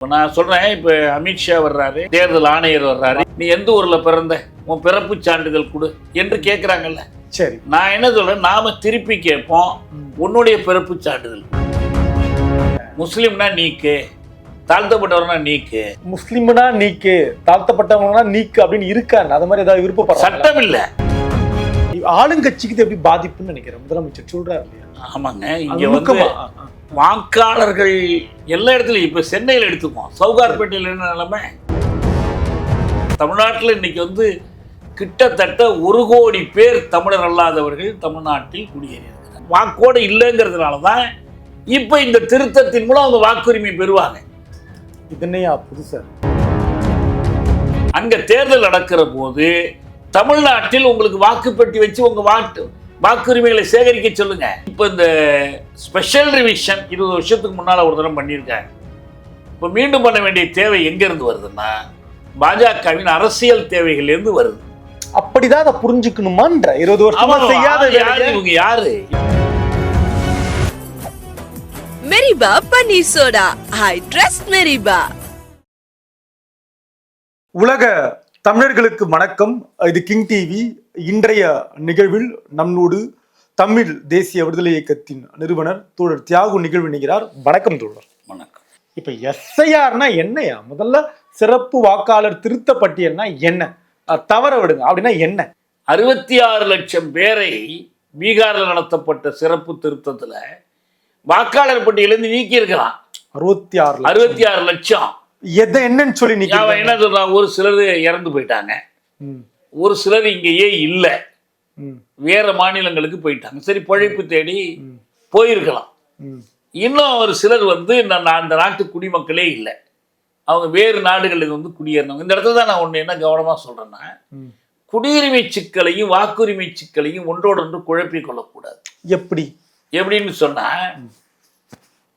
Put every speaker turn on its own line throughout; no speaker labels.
இப்போ நான் சொல்றேன் இப்போ அமித்ஷா வர்றாரு தேர்தல் ஆணையர் வர்றாரு. நீ எந்த ஊர்ல பிறந்த? உன் பிறப்பு சான்றிதழ் கொடு என்று கேட்குறாங்கல்ல
சரி.
நான் என்ன சொல்றேன் நாம திருப்பி கேட்போம் உன்னுடைய பிறப்பு சான்றிதழ். முஸ்லீம்னா நீக்கு தாழ்த்தப்பட்டவர்னா நீக்கு.
முஸ்லிம்னா நீக்கு தாழ்த்தப்பட்டவங்கன்னா நீக்கு அப்படின்னு இருக்காரு அது மாதிரி ஏதாவது விருப்பப்படுறாங்க
சட்டம் இல்ல
ஆளுங்கட்சிக்கு இது எப்படி பாதிப்புன்னு நினைக்கிறேன். முதலமைச்சர் சொல்றாரு இல்லையா?
ஆமாங்க. இங்க வந்து. வாக்காளர்கள் எல்லா இடத்துலையும் இப்போ சென்னையில் எடுத்துக்குவோம். சவுகார்பேட்டையில் என்ன நிலைமை? தமிழ்நாட்டில் இன்னைக்கு வந்து கிட்டத்தட்ட ஒரு கோடி பேர் தமிழர் அல்லாதவர்கள் தமிழ்நாட்டில் குடியேறியிருக்கிறாங்க. வாக்கோடு இல்லைங்கிறதுனால தான் இப்போ இந்த திருத்தத்தின் மூலம் அவங்க வாக்குரிமை பெறுவாங்க.
இது என்னையா புதுசா?
அங்க தேர்தல் நடக்கிற போது தமிழ்நாட்டில் உங்களுக்கு வாக்குப்பெட்டி வச்சு உங்க வாக்கு வாக்குரிமைகளை சேகரிக்க சொல்லுங்க. இப்போ இந்த ஸ்பெஷல் ரிவிஷன் இருபது வருஷத்துக்கு முன்னால ஒரு தடவை பண்ணியிருக்காங்க. இப்போ மீண்டும் பண்ண வேண்டிய தேவை எங்க இருந்து வருதுன்னா பாஜகவின் அரசியல் தேவைகள் இருந்து வருது.
அப்படிதான் அதை புரிஞ்சுக்கணுமான்ற இருபது வருஷமா செய்யாத
இவங்க யாரு?
மெரிபா பன்னீர் சோடா. I trust Meriba.
உலக தமிழர்களுக்கு வணக்கம். இது கிங் டிவி. இன்றைய நிகழ்வில் நம்மோடு தமிழ் தேசிய விடுதலை இயக்கத்தின் நிறுவனர் தோழர் தியாகு நிகழ்வு நிற்கிறார் வணக்கம் தோழர்.
வணக்கம்.
இப்ப எஸ்ஐஆர்னா என்னையா முதல்ல சிறப்பு வாக்காளர் திருத்த பட்டியல்னா என்ன? தவற விடுங்க. அப்படின்னா என்ன?
அறுபத்தி ஆறு லட்சம் பேரை பீகாரில் நடத்தப்பட்ட சிறப்பு திருத்தத்துல வாக்காளர் பட்டியலிருந்து நீக்கி இருக்கலாம்
அறுபத்தி ஆறு
அறுபத்தி ஆறு லட்சம்.
எதை என்னன்னு சொல்லி நிக்க
என்ன சொல்றான் ஒரு சிலர் இறந்து போயிட்டாங்க. ஒரு சிலர் இங்கேயே இல்லை. வேற மாநிலங்களுக்கு போயிட்டாங்க. சரி பழைப்பு தேடி போயிருக்கலாம். இன்னும் ஒரு சிலர் வந்து நான் அந்த நாட்டு குடிமக்களே இல்லை. அவங்க வேறு நாடுகளில் வந்து குடியேறினவங்க. இந்த இடத்துல தான் நான் ஒன்று என்ன கவனமாக சொல்கிறேன்னா. குடியுரிமை சிக்கலையும் வாக்குரிமை சிக்கலையும் ஒன்றோடொன்று குழப்பிக் கொள்ளக்கூடாது.
எப்படி?
எப்படின்னு சொன்னா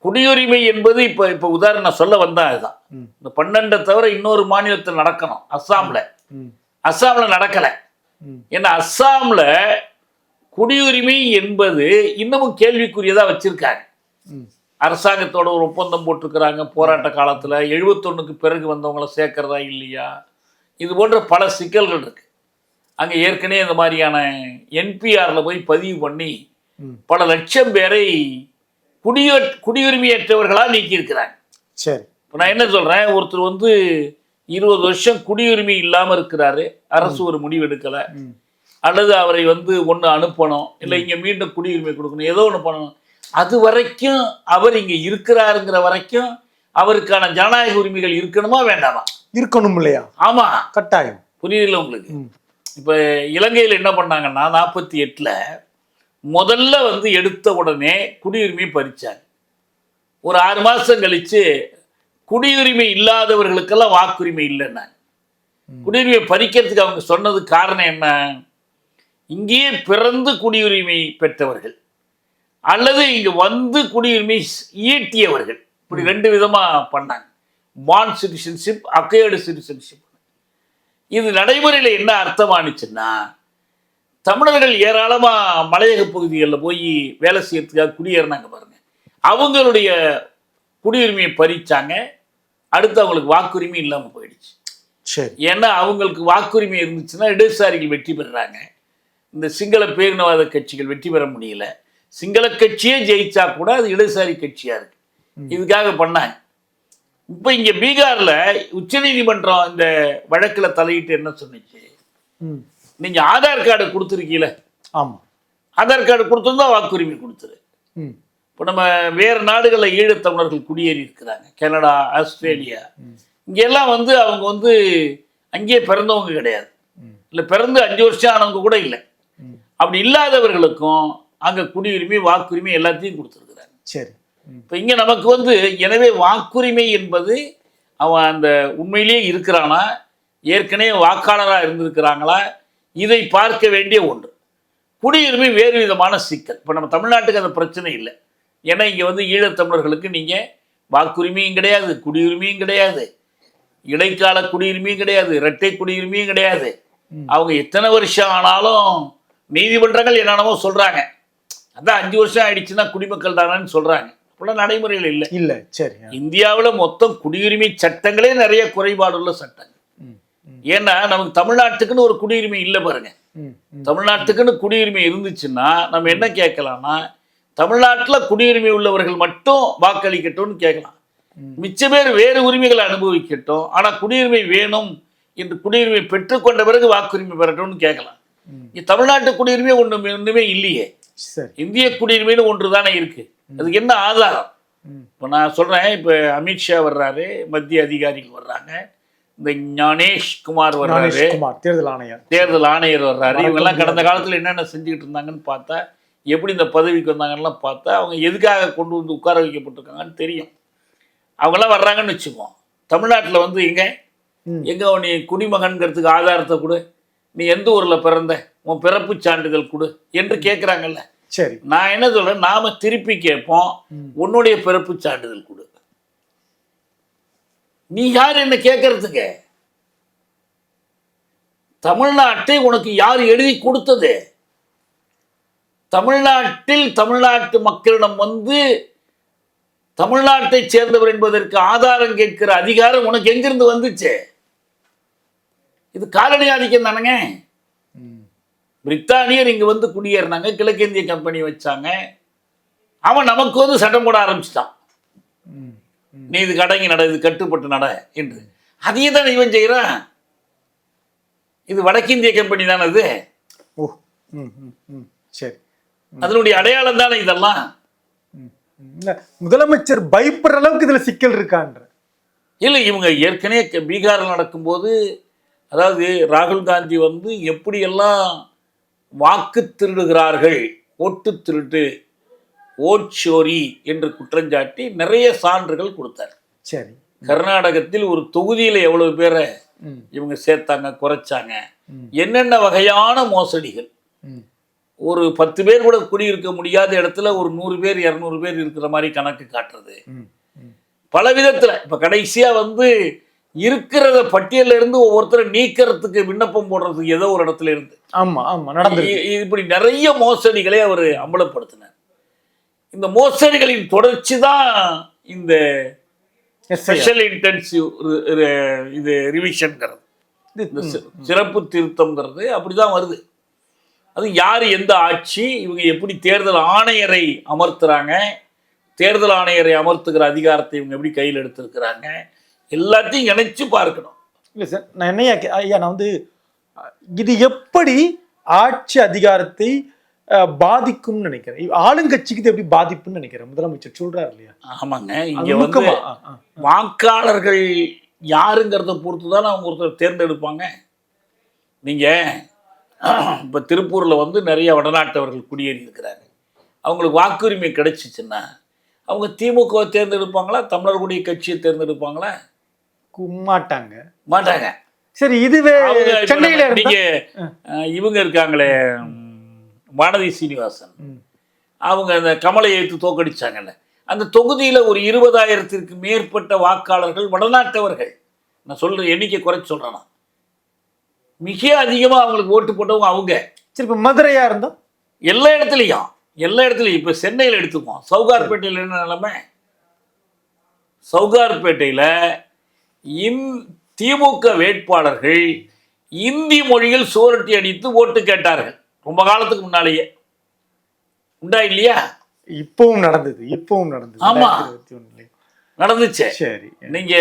குடியுரிமை என்பது இப்போ இப்போ உதாரணம் சொல்ல வந்தா அதுதான். இந்த பன்னெண்டை தவிர இன்னொரு மாநிலத்தில் நடக்கணும் அஸ்ஸாமில் அஸ்ஸாமில் நடக்கலை. ஏன்னா அஸ்ஸாமில் குடியுரிமை என்பது இன்னமும் கேள்விக்குரியதாக வச்சிருக்காங்க. அரசாங்கத்தோட ஒரு ஒப்பந்தம் போட்டிருக்கிறாங்க போராட்ட காலத்தில் எழுபத்தொன்னுக்கு பிறகு வந்தவங்கள சேர்க்கறதா இல்லையா இது போன்ற பல சிக்கல்கள் இருக்கு அங்கே ஏற்கனவே இந்த மாதிரியான என்பிஆரில் போய் பதிவு பண்ணி. பல லட்சம் பேரை குடிய குடியுரிமையற்றவர்களாக நீக்கியிருக்கிறாங்க.
சரி.
இப்போ நான் என்ன சொல்கிறேன் ஒருத்தர் வந்து இருபது வருஷம் குடியுரிமை இல்லாமல் இருக்கிறாரு. அரசு ஒரு முடிவு எடுக்கலை. அல்லது அவரை வந்து ஒன்று அனுப்பணும். இல்லை இங்கே மீண்டும் குடியுரிமை கொடுக்கணும். ஏதோ ஒன்று பண்ணணும். அது வரைக்கும் அவர் இங்கே இருக்கிறாருங்கிற வரைக்கும் அவருக்கான ஜனநாயக உரிமைகள் இருக்கணுமா வேண்டாமா?
இருக்கணும் இல்லையா?
ஆமாம்
கட்டாயம்.
புரியுதுல உங்களுக்கு. இப்போ இலங்கையில் என்ன பண்ணாங்கன்னா நாற்பத்தி எட்டில் முதல்ல வந்து எடுத்த உடனே குடியுரிமை பறிச்சாங்க. ஒரு ஆறு மாதம் கழித்து குடியுரிமை இல்லாதவர்களுக்கெல்லாம் வாக்குரிமை இல்லைன்னாங்க. குடியுரிமை பறிக்கிறதுக்கு அவங்க சொன்னது காரணம் என்ன? இங்கேயே பிறந்து குடியுரிமை பெற்றவர்கள் அல்லது இங்கே வந்து குடியுரிமை ஈட்டியவர்கள். இப்படி ரெண்டு விதமாக பண்ணாங்க. பான் சிட்டிசன்ஷிப் அக்கையர்டு சிட்டிசன்ஷிப் இது நடைமுறையில் என்ன அர்த்தமானுச்சுன்னா தமிழர்கள் ஏராளமாக மலையக பகுதிகளில் போய் வேலை செய்யறதுக்காக குடியேறினாங்க பாருங்க. அவங்களுடைய குடியுரிமையை பறிச்சாங்க. அடுத்து அவங்களுக்கு வாக்குரிமை இல்லாமல் போயிடுச்சு.
சரி.
ஏன்னா அவங்களுக்கு வாக்குரிமை இருந்துச்சுன்னா இடதுசாரிகள் வெற்றி பெறுறாங்க இந்த சிங்கள பேரினவாத கட்சிகள் வெற்றி பெற முடியல. சிங்கள கட்சியே ஜெயிச்சா கூட அது இடதுசாரி கட்சியா இருக்கு. இதுக்காக பண்ணாங்க. இப்போ இங்க பீகார்ல உச்சநீதிமன்றம் இந்த வழக்குல தலையிட்டு என்ன சொன்னுச்சு?
ம்
நீங்க ஆதார் கார்டு கொடுத்துருக்கீல?
ஆமா.
ஆதார் கார்டு கொடுத்துருந்தா வாக்குரிமை கொடுத்துரு. இப்போ நம்ம வேறு நாடுகளில் ஈழத்தமிழர்கள் குடியேறி இருக்கிறாங்க. Canada Australia. இங்கெல்லாம் வந்து அவங்க வந்து அங்கேயே பிறந்தவங்க கிடையாது. இல்லை பிறந்து அஞ்சு வருஷம் ஆனவங்க கூட இல்லை. அப்படி இல்லாதவர்களுக்கும் அங்கே குடியுரிமை வாக்குரிமை எல்லாத்தையும் கொடுத்துருக்குறாங்க.
சரி.
இப்போ இங்கே நமக்கு வந்து எனவே வாக்குரிமை என்பது அவன் அந்த உண்மையிலேயே இருக்கிறானா? ஏற்கனவே வாக்காளராக இருந்திருக்கிறாங்களா? இதை பார்க்க வேண்டிய ஒன்று. குடியுரிமை வேறு விதமான சிக்கல். இப்போ நம்ம தமிழ்நாட்டுக்கு அந்த பிரச்சனை இல்லை. ஏன்னா இங்கே வந்து ஈழத்தமிழர்களுக்கு நீங்கள் வாக்குரிமையும் கிடையாது குடியுரிமையும் கிடையாது. இடைக்கால குடியுரிமையும் கிடையாது இரட்டை குடியுரிமையும் கிடையாது. அவங்க எத்தனை வருஷம் ஆனாலும் நீதிமன்றங்கள் என்னென்னமோ சொல்கிறாங்க அதான் அஞ்சு வருஷம் ஆயிடுச்சுன்னா குடிமக்கள் தானேன்னு சொல்கிறாங்க அப்படிலாம் நடைமுறையில் இல்லை.
இல்ல சரி.
இந்தியாவில் மொத்தம் குடியுரிமை சட்டங்களே நிறைய குறைபாடுள்ள சட்டங்கள். ஏன்னா நமக்கு தமிழ்நாட்டுக்குன்னு ஒரு குடியுரிமை இல்லை பாருங்க. தமிழ்நாட்டுக்குன்னு குடியுரிமை இருந்துச்சுன்னா நம்ம என்ன கேட்கலாம்னா தமிழ்நாட்டில் குடியுரிமை உள்ளவர்கள் மட்டும் வாக்களிக்கட்டும்னு கேட்கலாம். மிச்ச பேர் வேறு உரிமைகளை அனுபவிக்கட்டும் ஆனால் குடியுரிமை வேணும் என்று குடியுரிமை பெற்றுக்கொண்ட பிறகு வாக்குரிமை பெறட்டும்னு கேட்கலாம். தமிழ்நாட்டு குடியுரிமை ஒன்று ஒன்றுமே இல்லையே. இந்திய குடியுரிமைன்னு ஒன்று தானே இருக்கு அதுக்கு என்ன ஆதாரம்? இப்போ நான் சொல்கிறேன் இப்போ அமித்ஷா வர்றாரு மத்திய அதிகாரிகள் வர்றாங்க. இந்த ஞானேஷ் குமார் வர்றாரு.
குமார் தேர்தல் ஆணையர்.
தேர்தல் ஆணையர் வர்றாரு. இவங்கெல்லாம் கடந்த. காலத்தில் என்னென்ன செஞ்சுக்கிட்டு இருந்தாங்கன்னு பார்த்தா எப்படி இந்த பதவிக்கு வந்தாங்கலாம் பார்த்தா அவங்க எதுக்காக கொண்டு வந்து உட்கார வைக்கப்பட்டிருக்காங்கன்னு தெரியும். அவங்கெல்லாம் வர்றாங்கன்னு வச்சுப்போம் தமிழ்நாட்டில் வந்து எங்க. எங்க நீ குடிமகன்கிறதுக்கு ஆதாரத்தை கொடு. நீ எந்த ஊரில் பிறந்த? உன் பிறப்பு சான்றிதழ் கொடு என்று கேட்குறாங்கல்ல
சரி.
நான் என்ன சொல்றேன்? நாம திருப்பி கேட்போம். உன்னுடைய பிறப்பு சான்றிதழ் கொடு. நீ யார் என்ன கேட்கறதுக்கு தமிழ்நாட்டை உனக்கு யார் எழுதி கொடுத்தது? தமிழ்நாட்டில் தமிழ்நாட்டு மக்களிடம் வந்து தமிழ்நாட்டை சேர்ந்தவர் என்பதற்கு ஆதாரம் கேட்கிற அதிகாரம் உனக்கு எங்கிருந்து வந்துச்சு? இது காலனி ஆதிக்கம் தானேங்க? பிரித்தானியர் இங்க வந்து குடியேறினாங்க கிழக்கிந்திய கம்பெனி வச்சாங்க. அவன் நமக்கு வந்து சட்டம் போட ஆரம்பிச்சிட்டான். நீ இது கடங்கி நட இது கட்டுப்பட்டு நட என்று. அதையே தான் இவன் செய்கிறான் இது வடக்கிந்திய கம்பெனி தானே அது
ஓ ம் ம் ம். சரி.
அதனுடைய அடையாளம் தானே இதெல்லாம்.
முதலமைச்சர் பயப்படுற அளவுக்கு இதுல சிக்கல் இருக்கான்ற.
இல்லை இவங்க ஏற்கனவே பீகாரில் நடக்கும்போது அதாவது ராகுல் காந்தி வந்து எப்படியெல்லாம் வாக்கு திருடுகிறார்கள் ஓட்டு திருட்டு ஓட்சோரி என்று குற்றஞ்சாட்டி நிறைய சான்றுகள் கொடுத்தார்.
சரி.
கர்நாடகத்தில் ஒரு தொகுதியில் எவ்வளவு பேரை இவங்க சேர்த்தாங்க குறைச்சாங்க. என்னென்ன வகையான மோசடிகள்? ஒரு பத்து பேர் கூட குடியிருக்க முடியாத இடத்துல ஒரு நூறு பேர் இரநூறு பேர் இருக்கிற மாதிரி கணக்கு காட்டுறது. பல விதத்துல இப்ப கடைசியா வந்து இருக்கிறத பட்டியல்ல இருந்து ஒவ்வொருத்தரை நீக்கிறதுக்கு விண்ணப்பம் போடுறதுக்கு ஏதோ ஒரு இடத்துல இருந்து.
ஆமா ஆமா நடந்திருக்கு.
இ- இப்படி நிறைய மோசடிகளை அவர் அம்பலப்படுத்தினார். இந்த மோசடிகளின் தொடர்ச்சி தான் இந்த. ஸ்பெஷல் இன்டென்சிவ் இது சி- சிறப்பு திருத்தம்ங்கிறது அப்படிதான் வருது. அது யார் எந்த ஆட்சி இவங்க எப்படி தேர்தல் ஆணையரை அமர்த்துறாங்க தேர்தல் ஆணையரை அமர்த்துகிற அதிகாரத்தை இவங்க எப்படி கையில் எடுத்திருக்கிறாங்க எல்லாத்தையும் இணைச்சு பார்க்கணும்.
இல்ல சார் நான் என்னையா கே- ஐயா நான் வந்து இது எப்படி ஆட்சி அதிகாரத்தை பாதிக்கும்னு நினைக்கிறேன். ஆளுங்கட்சிக்கு இது எப்படி பாதிப்புன்னு நினைக்கிறேன். முதலமைச்சர் சொல்றாரு இல்லையா?
ஆமாங்க. இங்க வந்து. வாக்காளர்கள் யாருங்கிறத பொறுத்து தான் அவங்க ஒருத்தர் தேர்ந்தெடுப்பாங்க. நீங்க இப்போ திருப்பூர்ல வந்து நிறைய வடநாட்டவர்கள் குடியேறி இருக்கிறாங்க அவங்களுக்கு வாக்குரிமை கிடைச்சிச்சுன்னா அவங்க திமுகவை தேர்ந்தெடுப்பாங்களா? தமிழர்களுடைய கட்சியை தேர்ந்தெடுப்பாங்களா?
கும்மாட்டாங்க.
மாட்டாங்க.
சரி இதுவே சென்னையில
நீங்க இவங்க இருக்காங்களே வானதி சீனிவாசன். அவங்க அந்த கமலை எடுத்து தோக்கடிச்சாங்கல்ல அந்த தொகுதியில ஒரு இருபதாயிரத்திற்கு மேற்பட்ட வாக்காளர்கள் வடநாட்டவர்கள். நான் சொல்ற எண்ணிக்கை குறைச்சு சொல்றேன் நான். மிக அதிகமா அவங்களுக்கு ஓட்டு போட்டவங்க அவங்க.
சரி இப்ப மதுரையா இருந்தா?
எல்லா இடத்துலையும். எல்லா இடத்துலையும். இப்போ சென்னையில் எடுத்துக்குவோம். சவுகார்பேட்டையில் என்ன நிலைமை? சவுகார்பேட்டையில் இந் திமுக வேட்பாளர்கள் இந்தி மொழியில் சுவரொட்டி அடித்து ஓட்டு கேட்டார்கள். ரொம்ப காலத்துக்கு முன்னாலேயே. உண்டா இல்லையா?
இப்பவும் நடந்தது இப்பவும் நடந்தது.
ஆமா.
2021
நடந்துச்சு.
சரி.
நீங்க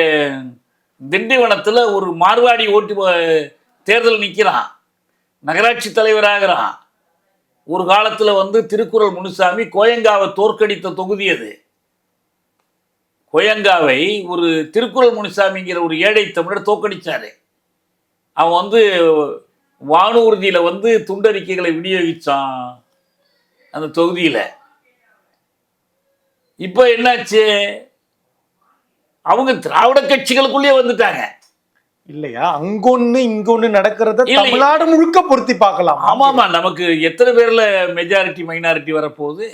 திண்டிவனத்துல ஒரு மார்வாடி ஓட்டு தேர்தல் நிக்கிறான். நகராட்சி தலைவராகிறான். ஒரு காலத்துல வந்து திருக்குறள் முனுசாமி கோயங்காவை தோற்கடித்த தொகுதி அது. கோயங்காவை ஒரு திருக்குறள் முனுசாமிங்கிற ஒரு ஏழை தமிழர் தோற்கடிச்சாரு. அவன் வந்து வானூர்தியில வந்து துண்டறிக்கைகளை விநியோகிச்சான் அந்த தொகுதியில. இப்போ என்னாச்சு? அவங்க திராவிட கட்சிகளுக்குள்ளேயே வந்துட்டாங்க.
இல்லையா? அங்கொன்னு இங்கொன்னு நடக்கிறத. தமிழ்நாடு முழுக்க பொருத்தி பார்க்கலாம்.
ஆமாமா நமக்கு எத்தனை பேர்ல மெஜாரிட்டி மைனாரிட்டி வரப்போகுது?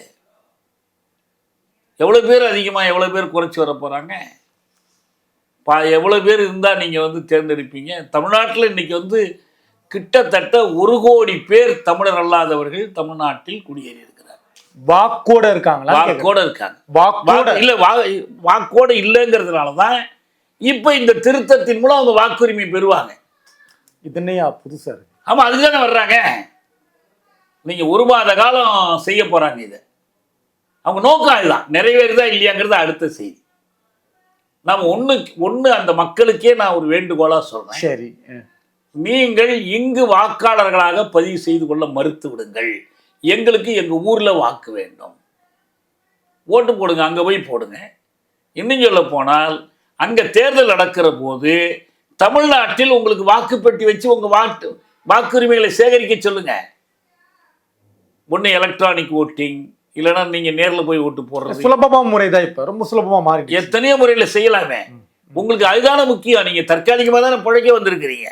எவ்வளவு பேர் அதிகமா எவ்வளவு பேர் குறைச்சி வர போறாங்க? பா எவ்வளவு பேர் இருந்தா நீங்க வந்து தேர்ந்தெடுப்பீங்க? தமிழ்நாட்டில் இன்னைக்கு வந்து கிட்டத்தட்ட ஒரு கோடி பேர் தமிழர் அல்லாதவர்கள் தமிழ்நாட்டில் குடியேறி இருக்கிறார்
வாக்கோட இருக்காங்களா.
வாக்கோட இருக்காங்க.
வாக்கோட.
வாக்கு- இல்ல வா வாக்கோட இல்லைங்கிறதுனால தான் இப்ப இந்த திருத்தத்தின் மூலம் அவங்க வாக்குரிமை பெறுவாங்க.
இது என்னையா புதுசா இருக்கு?
ஆமா அதுக்கு தானே வர்றாங்க. நீங்க ஒரு மாத காலம் செய்ய போறாங்க இதை. அவங்க நோக்கம் இதுதான் நிறைவேறுதா இல்லையாங்கிறது அடுத்த செய்தி. நாம ஒண்ணு ஒண்ணு அந்த மக்களுக்கே நான் ஒரு வேண்டுகோளா சொல்றேன்.
சரி.
நீங்கள் இங்கு வாக்காளர்களாக பதிவு செய்து கொள்ள மறுத்து விடுங்கள். எங்களுக்கு எங்க ஊர்ல வாக்கு வேண்டும். ஓட்டு போடுங்க அங்க போய் போடுங்க. இன்னும் சொல்ல போனால் அங்க தேர்தல் நடக்கிற போது தமிழ்நாட்டில் உங்களுக்கு வாக்குப்பெட்டி வச்சு உங்க வாக்கு வாக்குரிமைகளை சேகரிக்க சொல்லுங்க. ஒன்று எலக்ட்ரானிக் ஓட்டிங் இல்லைன்னா நீங்க நேர்ல போய் ஓட்டு போடுறது.
சுலபமா முறைதான் இப்ப ரொம்ப சுலபமா மாறி
எத்தனையோ முறையில செய்யலாமே. உங்களுக்கு அதுதானே முக்கியம். நீங்க தற்காலிகமாக தானே பிழைக்க வந்திருக்கிறீங்க.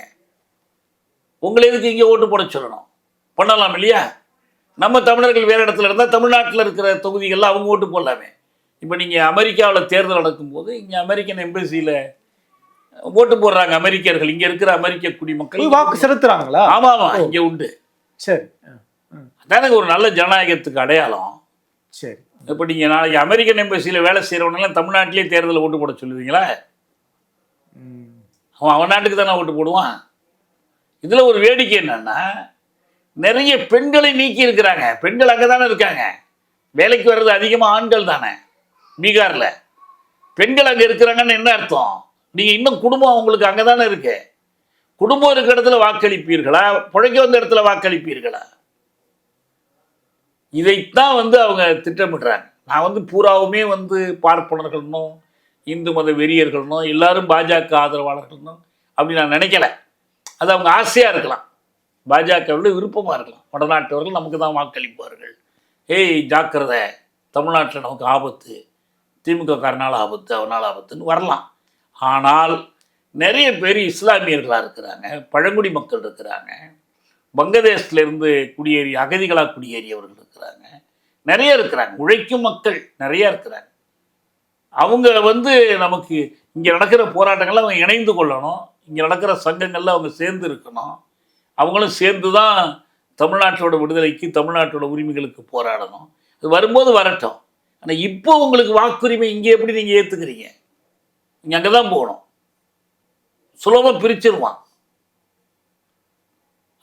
உங்களை எதுக்கு இங்கே ஓட்டு போட சொல்லணும்? பண்ணலாம் இல்லையா? நம்ம தமிழர்கள் வேற இடத்துல இருந்தால் தமிழ்நாட்டில் இருக்கிற தொகுதிகளில் அவங்க ஓட்டு போடலாமே. இப்போ நீங்கள் அமெரிக்காவில் தேர்தல் நடக்கும்போது இங்கே அமெரிக்கன் எம்பசியில் ஓட்டு போடுறாங்க அமெரிக்கர்கள். இங்கே இருக்கிற அமெரிக்க குடிமக்கள்
வாக்கு செலுத்துறாங்களா?
ஆமாம் ஆமாம் இங்கே உண்டு.
சரி.
அதானே ஒரு நல்ல ஜனநாயகத்துக்கு அடையாளம்.
சரி.
இப்போ நீங்கள் நாளைக்கு அமெரிக்கன் எம்பசியில் வேலை செய்கிறவனெல்லாம் தமிழ்நாட்டிலே தேர்தலில் ஓட்டு போட சொல்லுவீங்களா. அவன் அவன் நாட்டுக்கு தானே ஓட்டு போடுவான்? இதில் ஒரு வேடிக்கை என்னன்னா நிறைய பெண்களை நீக்கி இருக்கிறாங்க. பெண்கள் அங்கே தானே இருக்காங்க. வேலைக்கு வர்றது அதிகமாக ஆண்கள் தானே பீகாரில். பெண்கள் அங்கே இருக்கிறாங்கன்னு என்ன அர்த்தம்? நீங்கள் இன்னும் குடும்பம் அவங்களுக்கு அங்கே தானே இருக்கு. குடும்பம் இருக்கிற இடத்துல வாக்களிப்பீர்களா? புழைக்க வந்த இடத்துல வாக்களிப்பீர்களா? இதைத்தான் வந்து அவங்க திட்டமிடுறாங்க. நான் வந்து பூராவுமே வந்து பார்ப்பனர்கள்னும் இந்து மத வெறியர்கள்னும் எல்லாரும் பாஜக ஆதரவாளர்கள்னும் அப்படி நான் நினைக்கலை. அது அவங்க ஆசையாக இருக்கலாம். பாஜகவோட விருப்பமாக இருக்கலாம். வடநாட்டவர்கள் நமக்கு தான் வாக்களிப்பார்கள். ஏய் ஜாக்கிரதை தமிழ்நாட்டில் நமக்கு ஆபத்து. திமுக காரனால் ஆபத்து அவனால் ஆபத்துன்னு வரலாம். ஆனால் நிறைய பேர் இஸ்லாமியர்களாக இருக்கிறாங்க பழங்குடி மக்கள் இருக்கிறாங்க வங்கதேசத்திலிருந்து குடியேறி அகதிகளாக குடியேறியவர்கள் இருக்கிறாங்க. நிறைய இருக்கிறாங்க. உழைக்கும் மக்கள் நிறையா இருக்கிறாங்க. அவங்க வந்து நமக்கு இங்கே நடக்கிற போராட்டங்கள்லாம் அவங்க இணைந்து கொள்ளணும். இங்கே நடக்கிற சங்கங்கள்ல அவங்க சேர்ந்து இருக்கணும். அவங்களும் சேர்ந்து தான் தமிழ்நாட்டோட விடுதலைக்கு தமிழ்நாட்டோட உரிமைகளுக்கு போராடணும். அது வரும்போது வரட்டும். ஆனால் இப்போ உங்களுக்கு வாக்குரிமை இங்கே எப்படி நீங்கள் ஏற்றுக்கிறீங்க நீங்கள் அங்கே தான் போகணும். சுலபமாக பிரிச்சிருவான்.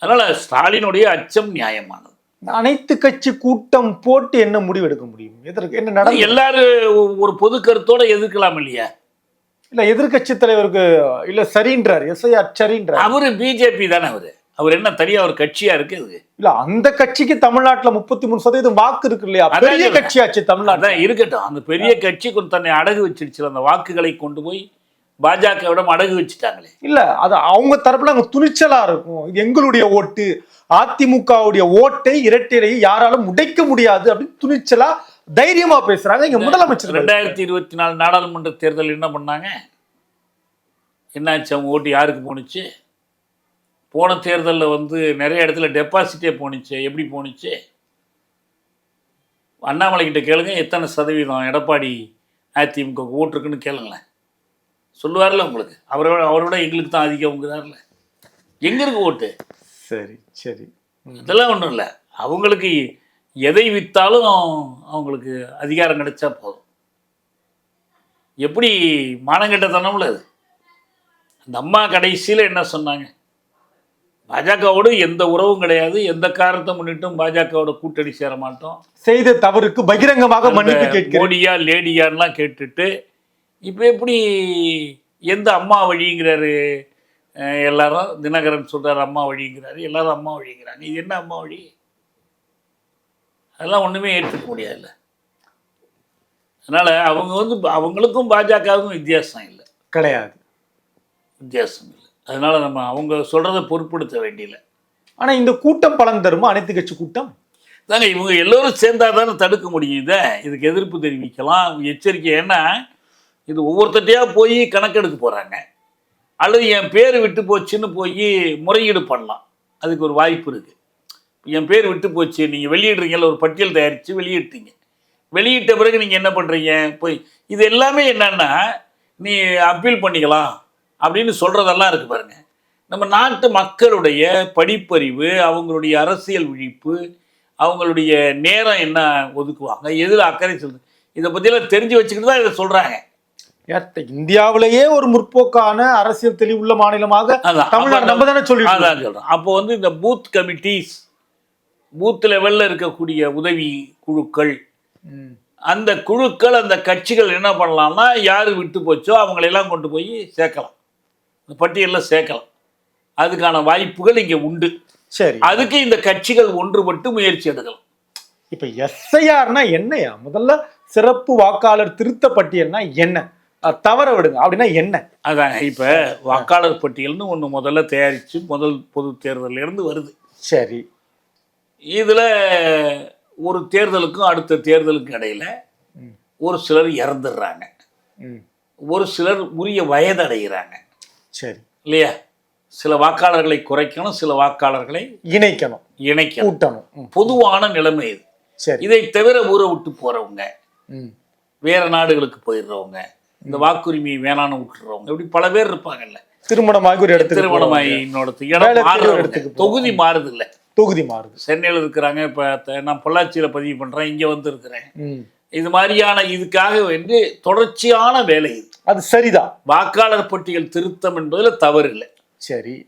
அதனால் ஸ்டாலினுடைய அச்சம் நியாயமானது.
அனைத்து கட்சி கூட்டம் போட்டு என்ன முடிவு எடுக்க முடியும்? எதற்கு? என்ன
எல்லாரும் ஒரு பொது கருத்தோட எதிர்க்கலாம் இல்லையா?
இல்ல எதிர்க்கட்சி தலைவருக்கு இல்ல சரின்றார் எஸ்ஐஆர் சரின்றார்.
அவரு பிஜேபி தானே அவரு. அவர் என்ன தனியா ஒரு கட்சியா இருக்கு அது
இல்ல அந்த கட்சிக்கு தமிழ்நாட்டுல முப்பத்தி மூணு சதவீதம் வாக்கு இருக்கு இல்லையா? பெரிய. கட்சியாச்சு தமிழ்நாட்டுல.
இருக்கட்டும். அந்த பெரிய கட்சி தன்னை அடகு வச்சிருச்சு அந்த வாக்குகளை கொண்டு போய் பாஜகவிடம் அடகு வச்சுட்டாங்களே.
இல்ல அது அவங்க தரப்புல அங்க துணிச்சலா இருக்கும். எங்களுடைய ஓட்டு அதிமுகவுடைய ஓட்டை இரட்டையை யாராலும் உடைக்க முடியாது அப்படின்னு துணிச்சலா தைரியமா பேசுறாங்க. இங்க முதலமைச்சர்
ரெண்டாயிரத்தி இருபத்தி நாலு நாடாளுமன்ற தேர்தல் என்ன பண்ணாங்க? என்னாச்சு? அவங்க ஓட்டு யாருக்கு போணுச்சு? போன தேர்தலில் வந்து நிறைய இடத்துல டெபாசிட்டே போணுச்சு. எப்படி போணுச்சு? அண்ணாமலை கிட்ட கேளுங்க. எத்தனை சதவீதம் எடப்பாடி அதிமுக ஓட்டு இருக்குன்னு கேளுங்களேன். சொல்லுவார்ல உங்களுக்கு. அவரோட அவரோட எங்களுக்கு தான் அதிகம்ங்கிறார்ல எங்க இருக்கு ஓட்டு?
சரி சரி.
இதெல்லாம் ஒன்றும் இல்லை. அவங்களுக்கு எதை விற்றாலும் அவங்களுக்கு அதிகாரம் கிடைச்சா போதும். எப்படி மானங்கெட்டத்தனம்ல அது? அந்த அம்மா கடைசியில் என்ன சொன்னாங்க? பாஜகவோடு எந்த உறவும் கிடையாது எந்த காரணத்தை முன்னிட்டும் பாஜகவோட கூட்டணி சேர மாட்டோம்.
செய்த தவறுக்கு பகிரங்கமாக மன்னிப்பு
மோடியா லேடியான்லாம் கேட்டுட்டு இப்போ எப்படி எந்த அம்மா வழிங்கிறாரு? எல்லாரும் தினகரன் சொல்றாரு அம்மா வழிங்கிறாரு எல்லாரும் அம்மா வழிங்கிறாங்க. இது என்ன அம்மா வழி? அதெல்லாம் ஒன்றுமே ஏற்றுக்க முடியாதுல்ல. அதனால் அவங்க வந்து அவங்களுக்கும் பாஜகவுக்கும் வித்தியாசம் இல்லை.
கிடையாது.
வித்தியாசம் இல்லை. அதனால நம்ம அவங்க சொல்கிறத பொருட்படுத்த வேண்டியதில்லை
ஆனா இந்த கூட்டம் பலன் தருமா? அனைத்து கட்சி கூட்டம்?
தாங்க இவங்க எல்லோரும் சேர்ந்தா தானே தடுக்க முடியும் இதை. இதுக்கு எதிர்ப்பு தெரிவிக்கலாம். எச்சரிக்கை ஏன்னா இது ஒவ்வொருத்தட்டையா போய் கணக்கெடுக்க போகிறாங்க அல்லது என் பேர் விட்டு போச்சுன்னு போய் முறையீடு பண்ணலாம். அதுக்கு ஒரு வாய்ப்பு இருக்குது என் பேர் விட்டு போச்சு. நீங்கள் வெளியிடுறீங்கல்ல ஒரு பட்டியல் தயாரித்து வெளியிட்டீங்க. வெளியிட்ட பிறகு நீங்கள் என்ன பண்ணுறீங்க போய் இது எல்லாமே என்னன்னா நீ அப்பீல் பண்ணிக்கலாம் அப்படின்னு சொல்கிறதெல்லாம் இருக்கு பாருங்க. நம்ம நாட்டு மக்களுடைய படிப்பறிவு அவங்களுடைய அரசியல் விழிப்பு அவங்களுடைய நேரம் என்ன ஒதுக்குவாங்க எதில் அக்கறை செலுத்து இதை பற்றியெல்லாம் தெரிஞ்சு வச்சுக்கிட்டு தான் இதை சொல்கிறாங்க
இந்தியாவிலேயே ஒரு முற்போக்கான அரசியல் தெளிவுள்ள மாநிலமாக தமிழ்நாடு நம்ம தானே சொல்லிட்டு
அதான் சொல்கிறேன் அப்போ வந்து இந்த பூத் கமிட்டிஸ் பூத் லெவலில் இருக்கக்கூடிய உதவி குழுக்கள். அந்த குழுக்கள் அந்த கட்சிகள் என்ன பண்ணலாம்னா யார் விட்டு போச்சோ அவங்களெல்லாம் கொண்டு போய் சேர்க்கலாம். இந்த பட்டியலில் சேர்க்கலாம். அதுக்கான வாய்ப்புகள் இங்கே உண்டு.
சரி.
அதுக்கு இந்த கட்சிகள் ஒன்றுபட்டு முயற்சி எடுக்கலாம்.
இப்ப எஸ்ஐஆர்னா என்னையா? முதல்ல சிறப்பு வாக்காளர் திருத்த பட்டியல்னா என்ன? தவற விடுங்க. அப்படின்னா என்ன?
அதான் இப்போ வாக்காளர் பட்டியல்னு ஒன்று முதல்ல தயாரித்து முதல் பொது தேர்தல்ல இருந்து வருது.
சரி.
இதில் ஒரு தேர்தலுக்கும் அடுத்த தேர்தலுக்கும் இடையில. ஒரு சிலர் இறந்துடுறாங்க. ஒரு சிலர் உரிய வயதடைகிறாங்க.
சரி.
இல்லையா? சில வாக்காளர்களை குறைக்கணும் சில வாக்காளர்களை
இணைக்கணும்.
இணைக்கணும்.
கூட்டணும்.
பொதுவான நிலைமை இது.
சரி.
இதை தவிர ஊரை விட்டு போறவங்க
ம்.
வேற நாடுகளுக்கு போயிடுறவங்க இந்த வாக்குரிமையை வேணான்னு விட்டுறவங்க இப்படி பல பேர் இருப்பாங்கல்ல.
திருமணமாகி ஒரு இடத்துக்கு
திருமணமாயி
போறவங்க.
இன்னொரு
இடத்துக்கு.
தொகுதி மாறுது இல்ல
தொகுதி மாறுது.
சென்னையில் இருக்கிறாங்க இப்போ நான் பொள்ளாச்சியில் பதிவு பண்ணுறேன் இங்கே வந்து இருக்கிறேன்.
ம்.
இது மாதிரியான இதுக்காக வேண்டி தொடர்ச்சியான வேலை இது.
அது சரிதான்.
வாக்காளர் பட்டியல் திருத்தம் என்பதில் தவறு இல்லை.
சரி.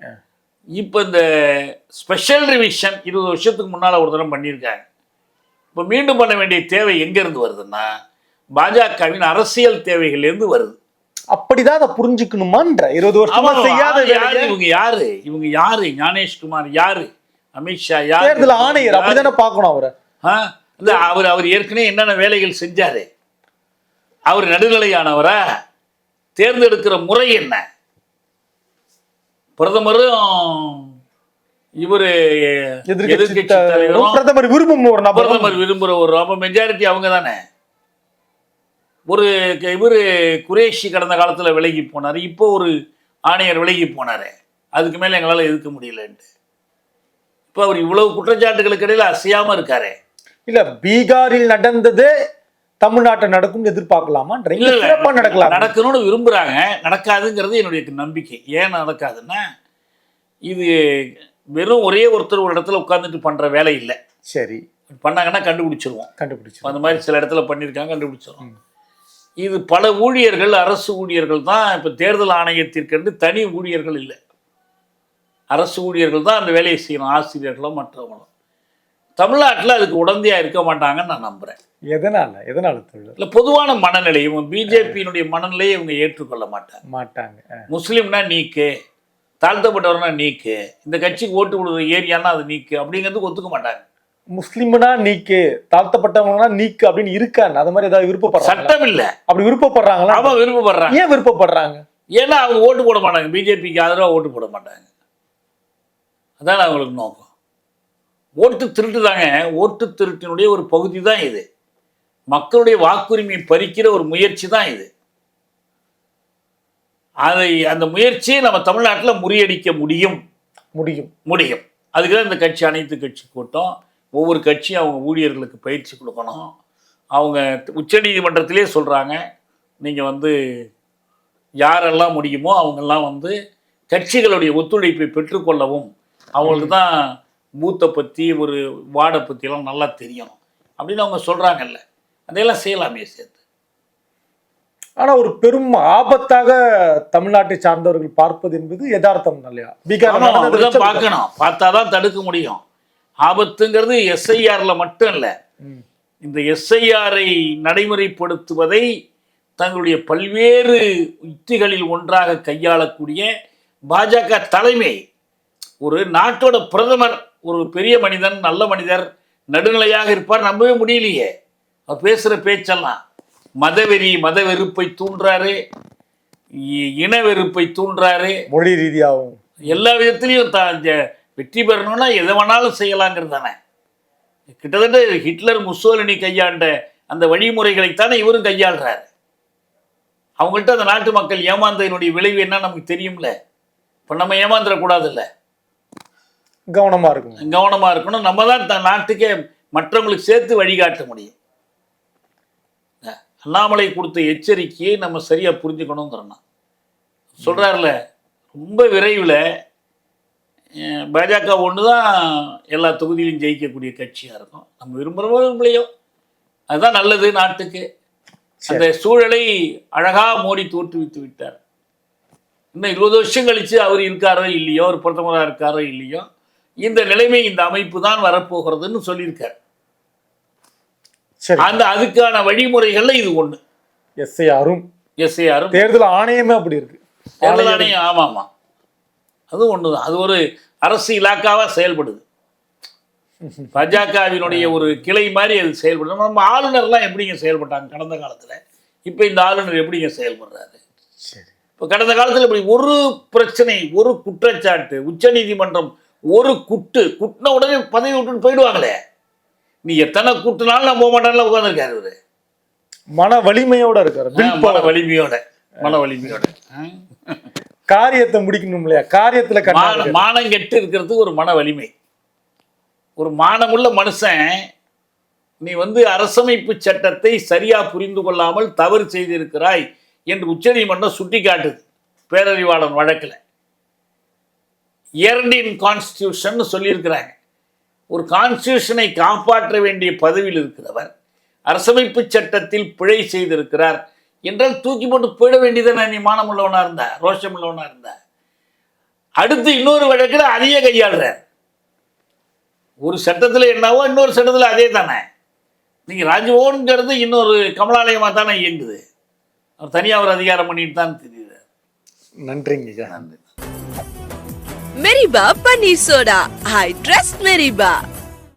இப்போ இந்த ஸ்பெஷல் ரிவிஷன் இருபது வருஷத்துக்கு முன்னால் ஒரு தடவை பண்ணியிருக்காங்க. இப்போ மீண்டும் பண்ண வேண்டிய தேவை எங்கேருந்து வருதுன்னா பாஜகவின் அரசியல் தேவைகள்லேருந்து வருது.
அப்படிதான் அதை புரிஞ்சுக்கணுமான்ற இருபது வருஷமா செய்யாத
இவங்க யாரு? இவங்க யாரு? ஞானேஷ்குமார் யாரு? அமித்ஷா யாரு?
தேர்தல் ஆணையர்
யாரு?
அப்படிதானே பார்க்கணும் அவரை?
இல்ல அவர் அவர் ஏற்கனவே என்னென்ன வேலைகள் செஞ்சாரு? அவர் நடுநிலையானவரா? தேர்ந்தெடுக்கிற முறை என்ன? பிரதமரும் இவரு எதிர்கட்சி தலைவரும்
பிரதமர் விரும்பும் ஒரு நபர்
பிரதமர் விரும்புகிற ஒரு அப்போ மெஜாரிட்டி அவங்க தானே? ஒரு இவர் குரேஷி கடந்த காலத்தில் விலகி போனார். இப்போ ஒரு ஆணையர் விலகி போனார். அதுக்கு மேலே எங்களால் எதிர்க்க முடியலன்ட்டு. இப்போ அவர் இவ்வளவு குற்றச்சாட்டுகளுக்கு இடையில அசையாமல் இருக்காரே.
இல்ல பீகாரில் நடந்தது தமிழ்நாட்டில் நடக்கும் எதிர்பார்க்கலாமான்ற
இல்ல
இல்ல சிறப்பா நடக்கலாம்.
நடக்கணும்னு விரும்புறாங்க. நடக்காதுங்கிறது என்னுடைய நம்பிக்கை. ஏன் நடக்காதுன்னா இது வெறும் ஒரே ஒருத்தர் ஒரு இடத்துல உட்கார்ந்துட்டு பண்ற வேலை இல்லை.
சரி.
பண்ணாங்கன்னா கண்டுபிடிச்சிருவோம்.
கண்டுபிடிச்சு
அந்த மாதிரி சில இடத்துல பண்ணியிருக்காங்க கண்டுபிடிச்சிருவோம். இது பல ஊழியர்கள் அரசு ஊழியர்கள் தான் இப்போ தேர்தல் ஆணையத்திற்கென்று தனி ஊழியர்கள் இல்லை. அரசு ஊழியர்கள் தான் அந்த வேலையை செய்யணும் ஆசிரியர்களோ மற்றவங்களும் தமிழ்நாட்டில் அதுக்கு உடந்தையாக இருக்க மாட்டாங்கன்னு நான் நம்புகிறேன்
எதனால? எதனால
இல்லை பொதுவான மனநிலை இவங்க பிஜேபியினுடைய மனநிலையை இவங்க ஏற்றுக்கொள்ள மாட்டாங்க.
மாட்டாங்க.
முஸ்லீம்னா நீக்கு தாழ்த்தப்பட்டவர்னா நீக்கு இந்த கட்சிக்கு ஓட்டு விடுற ஏரியானா அது நீக்கு அப்படிங்கிறதுக்கு ஒத்துக்க மாட்டாங்க.
முஸ்லிம்னா நீக்கு தாழ்த்தப்பட்டவங்கன்னா நீக்கு அப்படின்னு இருக்கான்னு அது மாதிரி ஏதாவது விருப்பப்படுறாங்க
சட்டம் இல்லை.
அப்படி விருப்பப்படுறாங்களா?
அவன் விருப்பப்படுறாங்க
ஏன் விருப்பப்படுறாங்க?
ஏன்னா அவங்க ஓட்டு போட மாட்டாங்க. பிஜேபிக்கு ஆதரவாக ஓட்டு போட மாட்டாங்க. அதான் அவங்களுக்கு நோக்கம். ஓட்டு திருட்டு தாங்க ஓட்டு திருட்டினுடைய ஒரு பகுதி தான் இது. மக்களுடைய வாக்குரிமையை பறிக்கிற ஒரு முயற்சி தான் இது. அதை அந்த முயற்சியை நம்ம தமிழ்நாட்டில் முறியடிக்க முடியும்.
முடியும்.
முடியும். அதுக்கு தான் இந்த கட்சி அனைத்து கட்சி கூட்டம். ஒவ்வொரு கட்சியும் அவங்க ஊழியர்களுக்கு பயிற்சி கொடுக்கணும். அவங்க உச்சநீதிமன்றத்திலே சொல்கிறாங்க நீங்கள் வந்து யாரெல்லாம் முடியுமோ அவங்கெல்லாம் வந்து கட்சிகளுடைய ஒத்துழைப்பை பெற்றுக்கொள்ளவும் அவங்களுக்கு தான் பூத்தை பற்றி ஒரு வார்டை பற்றிலாம் நல்லா தெரியணும் அப்படின்னு அவங்க சொல்கிறாங்கல்ல அதையெல்லாம் செய்யலாமே சேர்த்து.
ஆனா ஒரு பெரும் ஆபத்தாக தமிழ்நாட்டை சார்ந்தவர்கள் பார்ப்பது என்பது யதார்த்தம் இல்லையா? பீகார்
பார்க்கணும். பார்த்தா தான் தடுக்க முடியும். ஆபத்துங்கிறது எஸ்ஐஆர்ல மட்டும் இல்லை. இந்த எஸ்ஐஆரை நடைமுறைப்படுத்துவதை தங்களுடைய பல்வேறு யுக்திகளில் ஒன்றாக கையாளக்கூடிய பாஜக தலைமை ஒரு நாட்டோட பிரதமர் ஒரு பெரிய மனிதன் நல்ல மனிதர் நடுநிலையாக இருப்பார் நம்பவே முடியலையே. அவர் பேசுகிற பேச்செல்லாம் மதவெறி மத வெறுப்பை தூண்டுறாரு இன வெறுப்பை தூண்டுறாரு.
மொழி ரீதியாகவும்.
எல்லா விதத்திலையும் த வெற்றி பெறணும்னா எதை வேணாலும் செய்யலாங்கிறது தானே. கிட்டத்தட்ட ஹிட்லர் முசோலினி கையாண்ட அந்த வழிமுறைகளைத்தானே இவரும் கையாளுறாரு. அவங்கள்ட்ட அந்த நாட்டு மக்கள் ஏமாந்ததனுடைய விளைவு என்ன நமக்கு தெரியும்ல. இப்போ நம்ம ஏமாந்துடக்கூடாதுல்ல.
கவனமா இருக்கணும்.
கவனமாக இருக்கணும். நம்ம தான் நாட்டுக்கே மற்றவங்களுக்கு சேர்த்து வழிகாட்ட முடியும். அண்ணாமலை கொடுத்த எச்சரிக்கையை நம்ம சரியாக புரிஞ்சுக்கணுங்கிறோம் சொல்கிறாருல ரொம்ப விரைவில் பாஜக ஒன்று தான் எல்லா தொகுதியிலும் ஜெயிக்கக்கூடிய கட்சியாக இருக்கும். நம்ம விரும்புகிறோமோ விரும்பலையோ. அதுதான் நல்லது நாட்டுக்கு. அந்த சூழலை அழகா மோடி தோற்றுவித்து விட்டார். இன்னும் இருபது வருஷம் கழிச்சு அவர் இருக்காரோ இல்லையோ அவர் பிரதமராக இருக்காரோ இல்லையோ இந்த நிலைமை இந்த அமைப்பு தான் வரப்போகிறதுன்னு சொல்லியிருக்கார். அந்த அதுக்கான வழிமுறைகள்ல இது ஒண்ணு.
எஸ்ஐஆரும்
எஸ்ஏஆரும்
தேர்தல் ஆணையமே அப்படி இருக்கு.
தேர்தல் ஆணையம் ஆமாம். அது ஒன்று தான் அது ஒரு அரசு இலாக்காவாக செயல்படுது. பாஜகவினுடைய ஒரு கிளை மாதிரி அது செயல்படுது. நம்ம ஆளுநர்லாம் எப்படிங்க செயல்பட்டாங்க கடந்த காலத்தில்? இப்போ இந்த ஆளுநர் எப்படிங்க செயல்படுறாரு? இப்போ கடந்த காலத்தில் இப்படி ஒரு பிரச்சனை ஒரு குற்றச்சாட்டு உச்சநீதிமன்றம் ஒரு குட்டு குட்டின உடனே பதவி விட்டுட்டு போயிடுவாங்களே நீ எத்தனை குட்டுனாலும் நான் போக மாட்டான்ல உட்காந்துருக்காரு இவரு
மன வலிமையோட இருக்காரு
மன. வலிமையோட மன வலிமையோட.
காரியத்தை முடிக்கணும் இல்லையா காரியத்துல.
மானம் கெட்டு இருக்கிறதுக்கு ஒரு மன வலிமை ஒரு மானமுள்ள மனுஷன் நீ வந்து அரசமைப்பு சட்டத்தை சரியா புரிந்து கொள்ளாமல் தவறு செய்திருக்கிறாய் என்று உச்சநீதிமன்றம் சுட்டி காட்டுது பேரறிவாளன் வழக்கில் இயர்டின் கான்ஸ்டியூஷன் சொல்லியிருக்கிறாங்க. ஒரு கான்ஸ்டியூஷனை காப்பாற்ற வேண்டிய பதவியில் இருக்கிறவர் அரசமைப்பு சட்டத்தில் பிழை செய்திருக்கிறார் என்றால் தூக்கி போட்டு போயிட வேண்டியதானே நீ மானமுள்ளவனா இருந்தா ரோஷமுள்ளவனா இருந்தா. அடுத்து இன்னொரு வழக்கில் அதையே கையாளுறார். ஒரு சட்டத்தில் என்னவோ இன்னொரு சட்டத்தில் அதே தானே நீங்கள் ராஜ்பவன்கிறது இன்னொரு கமலாலயமாக தானே இயங்குது. அவர் தனியாக ஒரு அதிகாரம் பண்ணிட்டு தான் தெரியுது
நன்றிங்க
நன்றி.
மெரிபா பன்னீர் சோடா ஐ ட்ரஸ்ட் மெரிபா